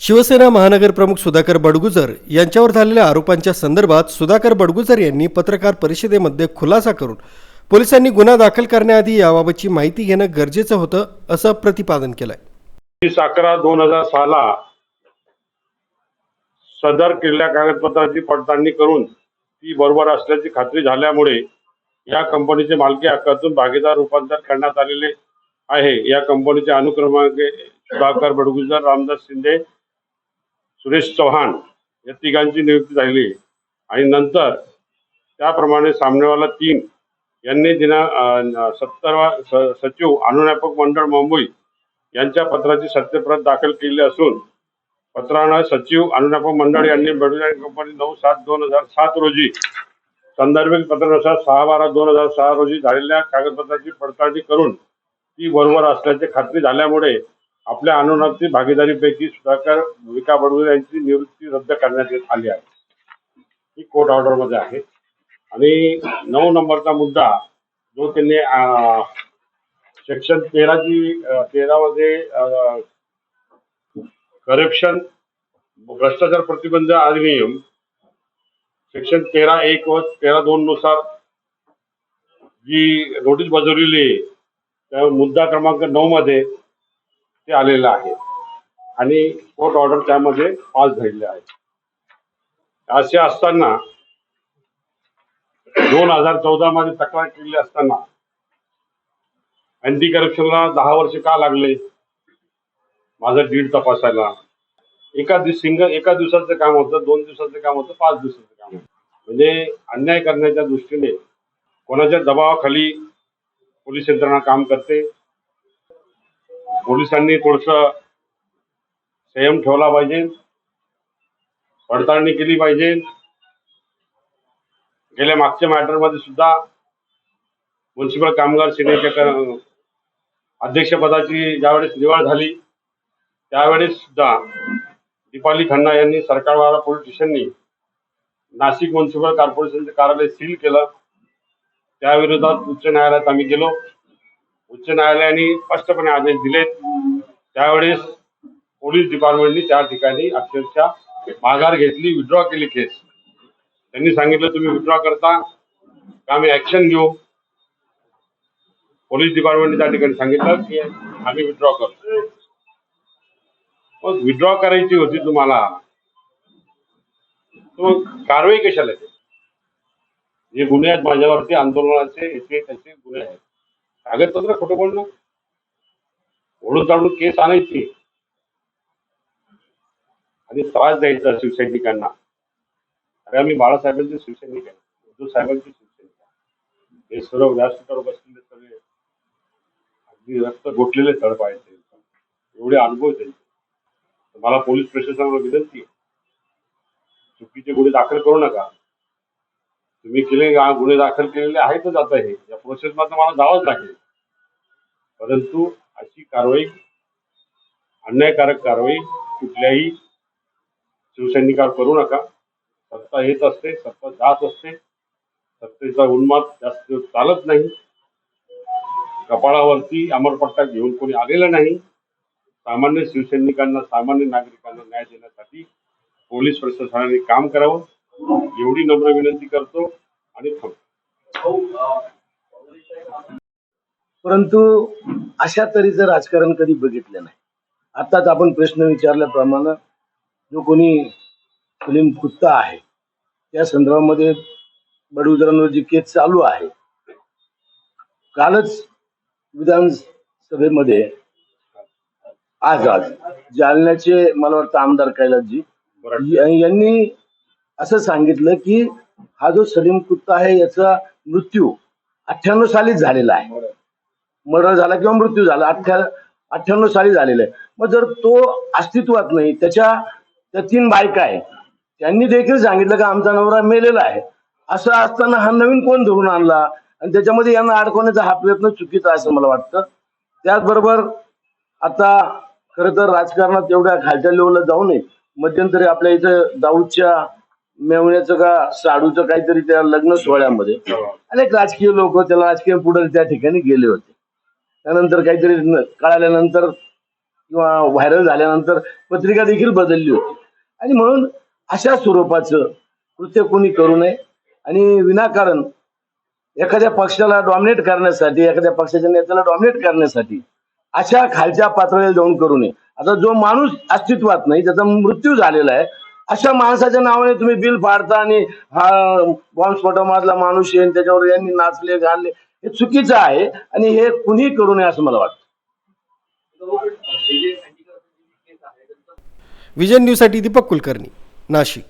शिवसेना महानगर प्रमुख सुधाकर बडगुजर यांच्यावर झालेल्या आरोपांच्या संदर्भात सुधाकर बडगुजर यांनी पत्रकार परिषदेमध्ये खुलासा करून पोलिसांनी गुन्हा दाखल करण्याआधी याबाबतची माहिती घेणं गरजेचं होतं असं प्रतिपादन केलंय. अकरा दोन हजार सहाला सदर केलेल्या कागदपत्राची पडताळणी करून ती बरोबर असल्याची खात्री झाल्यामुळे या कंपनीचे मालकी हक्कातून भागीदार रूपांतर करण्यात आलेले आहे. या कंपनीचे अनुक्रमांक सुधाकर बडगुजर रामदास शिंदे सुरेश चव्हाण या तिघांची नियुक्ती झाली आणि नंतर त्याप्रमाणे सामनेवाला तीन यांनी दिना सत्तरवा स- सचिव अनुज्ञापक मंडळ मुंबई यांच्या पत्राची सत्यप्रत दाखल केली असून पत्रानं सचिव अनुज्ञापक मंडळ यांनी बडोदा कंपनी नऊ सात दोन हजार सात रोजी संदर्भित पत्रानुसार सहा बारा दोन हजार सहा रोजी झालेल्या कागदपत्राची पडताळणी करून ती बरोबर असल्याची खात्री झाल्यामुळे आपल्या अनुनाची भागीदारीपैकी सुधाकर विका बडगुजर यांची निवृत्ती रद्द करण्यात येत आली आहे. ही कोर्ट ऑर्डरमध्ये आहे. आणि नऊ नंबरचा मुद्दा जो त्यांनी सेक्शन तेराची तेरामध्ये करप्शन भ्रष्टाचार प्रतिबंध अधिनियम सेक्शन तेरा एक व तेरा दोन नुसार जी नोटीस बजावलेली आहे त्या मुद्दा क्रमांक नऊ मध्ये ते आलेलं आहे. आणि कोर्ट ऑर्डर त्यामध्ये पास झालेले आहे असे असताना दोन हजार चौदा मध्ये तक्रार केली असताना अँटी करप्शनला दहा वर्ष का लागले? माझं डीड तपासायला. एका दिवस सिंगल एका दिवसाचं काम होतं दोन दिवसाचं काम होतं पाच दिवसाचं काम होतं. म्हणजे अन्याय करण्याच्या दृष्टीने कोणाच्या दबावाखाली पोलीस यंत्रणा काम करते पोलिसांनी थोडस संयम ठेवला पाहिजे. पडताळणी केली पाहिजे. गेल्या मागच्या मॅटरमध्ये सुद्धा म्युन्सिपल कामगार सेनेच्या अध्यक्षपदाची ज्यावेळेस निवड झाली त्यावेळेस सुद्धा दीपाली खन्ना यांनी सरकारवाला पोलीस स्टेशननी नाशिक म्युन्सिपल कॉर्पोरेशनचे कार्यालय सील केलं. त्याविरोधात उच्च न्यायालयात आम्ही गेलो. उच्च न्यायालयाने स्पष्टपणे आदेश दिलेत. त्यावेळेस पोलीस डिपार्टमेंटनी त्या ठिकाणी अक्षरशः माघार घेतली विड्रॉ केली केस. त्यांनी सांगितलं तुम्ही विड्रॉ करता का आम्ही ऍक्शन घेऊ? पोलीस डिपार्टमेंटने त्या ठिकाणी सांगितलं की आम्ही विड्रॉ करतो. मग विड्रॉ करायची होती तुम्हाला मग कारवाई कशाला आहे? जे गुन्हे आहेत माझ्यावरती आंदोलनाचे याचे त्याचे गुन्हे आहेत. कागदपत्र खोटं बोलणं? ओढून ताडून केस आणायची. आणि त्रास द्यायचा शिवसैनिकांना. अरे आम्ही बाळासाहेबांचे शिवसैनिक आहे. उद्धव साहेबांचे शिवसैनिक आहे. हे सर्व व्यासपीठावर बसलेले सगळे. अगदी रक्त गोठलेले तळप आहेत एवढे अनुभव त्यांचे. मला पोलीस प्रशासनाला विनंती चुकीचे गुन्हे दाखल करू नका. तुम्ही केले गुन्हे दाखल केलेले आहेतच आता हे? प्रोसेसमध्ये मला जावंच लागेल. परंतु अशी कारवाई अन्यायकारक कारवाई कुठल्याही शिवसैनिकावर करू नका. सत्ता येत असते सत्ता जात असते. सत्तेचा उन्माद जास्त चालत नाही. कपाळावरती अमरपट्टा घेऊन कोणी आलेलं नाही. सामान्य शिवसैनिकांना सामान्य नागरिकांना न्याय देण्यासाठी पोलीस प्रशासनाने काम करावं. एवढी नम्र विनंती करतो आणि थांबतो. परंतु अशा तऱ्हेचं राजकारण कधी बघितलं नाही आताच आपण प्रश्न विचारल्याप्रमाणे जो कोणी फिल्म कुत्ता आहे त्या संदर्भामध्ये बडगुजरांवर जी केस चालू आहे कालच विधानसभेमध्ये आज आज जालन्याचे मला वाटतं आमदार कैलासजी यांनी असं सांगितलं की हा जो सलीम कुत्ता आहे याचा मृत्यू अठ्ठ्याण्णव सालीच झालेला आहे. मर्डर झाला किंवा मृत्यू झाला अठ्ठ्या अठ्ठ्याण्णव साली झालेला आहे. मग जर तो अस्तित्वात नाही त्याच्या त्या तीन बायका आहे त्यांनी देखील सांगितलं का आमचा नवरा मेलेला आहे. असं असताना हा नवीन कोण धरून आणला? आणि त्याच्यामध्ये यांना अडकवण्याचा हा प्रयत्न चुकीचा असं मला वाटतं. त्याचबरोबर आता खरं तर राजकारणात एवढ्या खालच्या लेवलला जाऊ नये. मध्यंतरी आपल्या इथं दाऊदच्या मेवण्याचं का साडूचं काहीतरी त्या लग्न सोहळ्यामध्ये. अनेक राजकीय लोक त्याला राजकीय पुढे त्या ठिकाणी गेले होते. त्यानंतर काहीतरी कळाल्यानंतर किंवा व्हायरल झाल्यानंतर पत्रिका देखील बदलली होती. आणि म्हणून अशा स्वरूपाचं कृत्य कोणी करू नये. आणि विनाकारण एखाद्या पक्षाला डॉमिनेट करण्यासाठी एखाद्या पक्षाच्या नेत्याला डॉमिनेट करण्यासाठी अशा खालच्या पातळीला जाऊन करू नये. आता जो माणूस अस्तित्वात नाही त्याचा मृत्यू झालेला आहे अशा माणसाच्या नावाने तुम्ही बिल फाडता आणि हा बॉम्बस्फोटामधला माणूस आहे त्याच्यावर यांनी नाचले गाणले हे चुकीचं आहे आणि हे कुणी करू नये असं मला वाटतं. विजन न्यूजसाठी दीपक कुलकर्णी नाशिक.